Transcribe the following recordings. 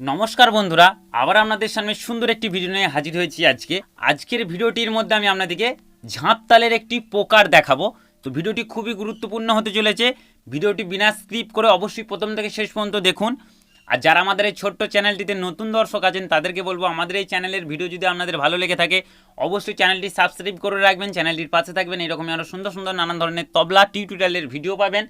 নমস্কার বন্ধুরা, আবার আপনাদের সামনে সুন্দর একটি ভিডিও নিয়ে হাজির হয়েছি আজকে। আজকের ভিডিওটির মধ্যে আমি আপনাদেরকে ঝাঁপতালের একটি পোকার দেখাবো। তো ভিডিওটি খুবই গুরুত্বপূর্ণ হতে চলেছে। ভিডিওটি বিনা স্ক্রিপ করে অবশ্যই প্রথম থেকে শেষ পর্যন্ত দেখুন। আর যারা আমাদের এই ছোট্ট চ্যানেলটিতে নতুন দর্শক আছেন, তাদেরকে বলব, আমাদের এই চ্যানেলের ভিডিও যদি আপনাদের ভালো লেগে থাকে, অবশ্যই চ্যানেলটি সাবস্ক্রাইব করে রাখবেন, চ্যানেলটির পাশে থাকবেন। এরকমই আরও সুন্দর সুন্দর নানান ধরনের তবলা টিউটোরিয়ালের ভিডিও পাবেন।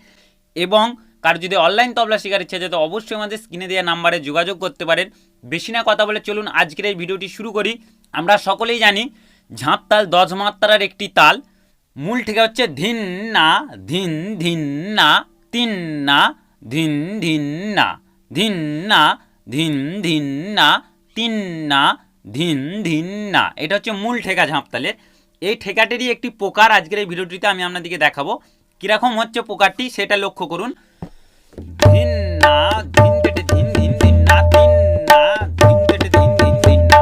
এবং কার যদি অনলাইন তবলা শেখার ইচ্ছা আছে, তো অবশ্যই আমাদের স্ক্রিনে দেওয়া নাম্বারে যোগাযোগ করতে পারেন। বেশি না কথা বলে চলুন আজকের এই ভিডিওটি শুরু করি। আমরা সকলেই জানি, ঝাঁপ তাল দশ মাত্রার একটি তাল। মূল ঠিকা হচ্ছে ধিন না, ধিন ধিন না, তিন না, ধিন ধিন না ধিন না, ধিন ধিন না, তিন না, ধিন ধিন না। এটা হচ্ছে মূল ঠেকা ঝাঁপতালের এই ঠেকাটিরই একটি প্রকার আজকের এই ভিডিওটিতে আমি আপনাদেরকে দেখাবো। কীরকম হচ্ছে প্রকারটি সেটা লক্ষ্য করুন। ধিন না তিন না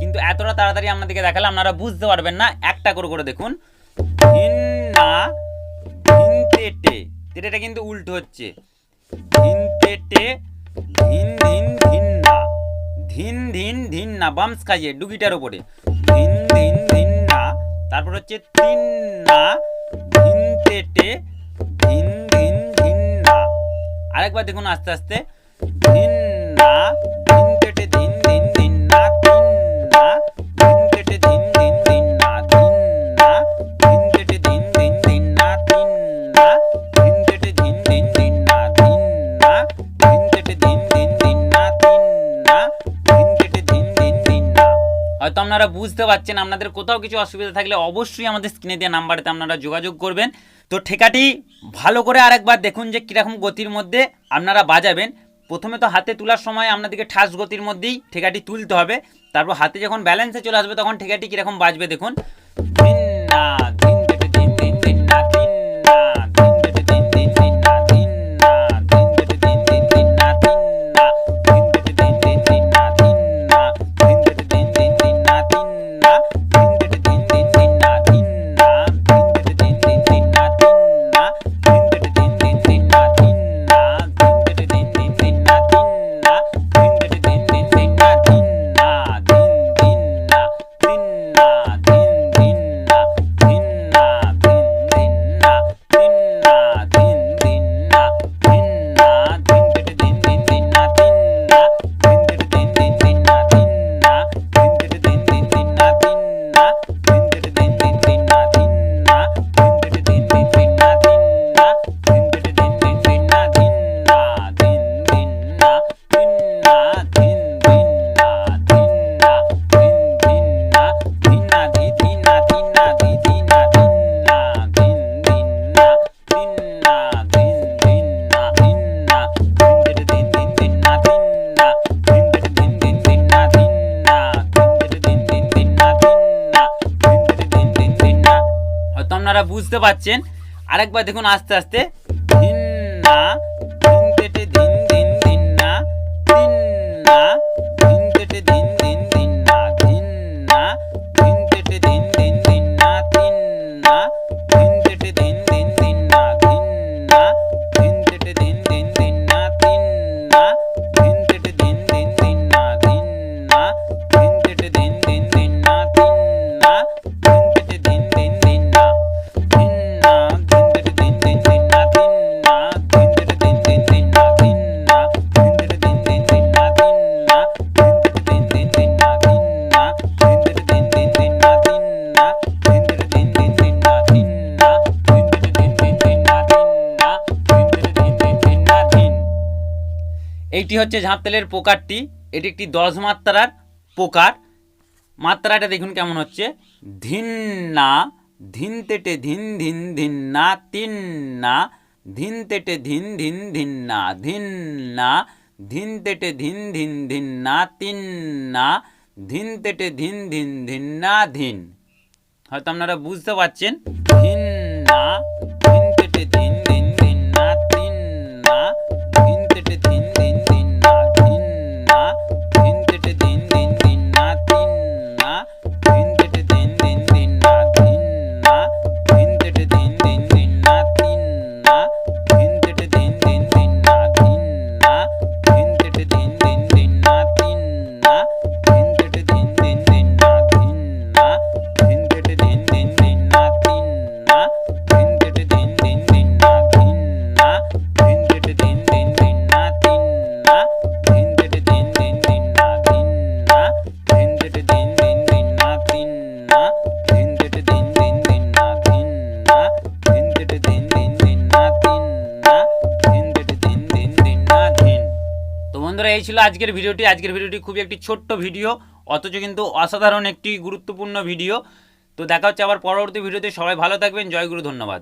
কিন্তু এতটা তাড়াতাড়ি আপনাদেরকে দেখালে আপনারা বুঝতে পারবেন না, একটা করে করে দেখুন। ধিন না ধিন তেটে তেটেটা কিন্তু উল্টো হচ্ছে। ধিন তেটে ধিন ধিন ধিন না ধিন ধিন ধিন না বামস খাইয়ে ডুগিটার ওপরে ধিন ধিন ধিন না তারপর হচ্ছে তিন না ধিন তেটে ধিন আরেকবার দেখুন আস্তে আস্তে। ধিন হয়তো আপনারা বুঝতে পারছেন, আপনাদের কোথাও কিছু অসুবিধা থাকলে অবশ্যই আমাদের স্ক্রিনে দেওয়া নাম্বারেতে আপনারা যোগাযোগ করবেন। তো ঠেকাটি ভালো করে আরেকবার দেখুন যে কীরকম গতির মধ্যে আপনারা বাজাবেন। প্রথমে তো হাতে তোলার সময় আপনাদেরকে ঠাস গতির মধ্যেই ঠেকাটি তুলতে হবে। তারপর হাতে যখন ব্যালেন্সে চলে আসবে তখন ঠেকাটি কীরকম বাজবে দেখুন। না হয়তো আপনারা বুঝতে পারছেন। আরেকবার দেখুন আস্তে আস্তে। ধিন এইটি হচ্ছে ঝাঁপতেলের পোকারটি। এটি একটি দশ মাত্রার পোকার। মাত্রাটা দেখুন কেমন হচ্ছে। ধিন না ধিন তেটে ধিন ধিন ধিন না তিন না ধিন তেটে ধিন ধিন ধিন না ধিন তেটে ধিন ধিন ধিন না তিন না ধিন তেটে ধিন ধিন ধিন। না ধিন হয়তো আপনারা বুঝতে পারছেন। ধিন না ধিন তেটে ধিন ধিন ধিন না তিন না ধিন তেটে ধিন বন্ধুরা এই ছিল আজকের ভিডিওটি। আজকের ভিডিওটি খুবই একটি ছোট্ট ভিডিও, অথচ কিন্তু অসাধারণ একটি গুরুত্বপূর্ণ ভিডিও। তো দেখা হচ্ছে আবার পরবর্তী ভিডিওতে। সবাই ভালো থাকবেন। জয়গুরু ধন্যবাদ।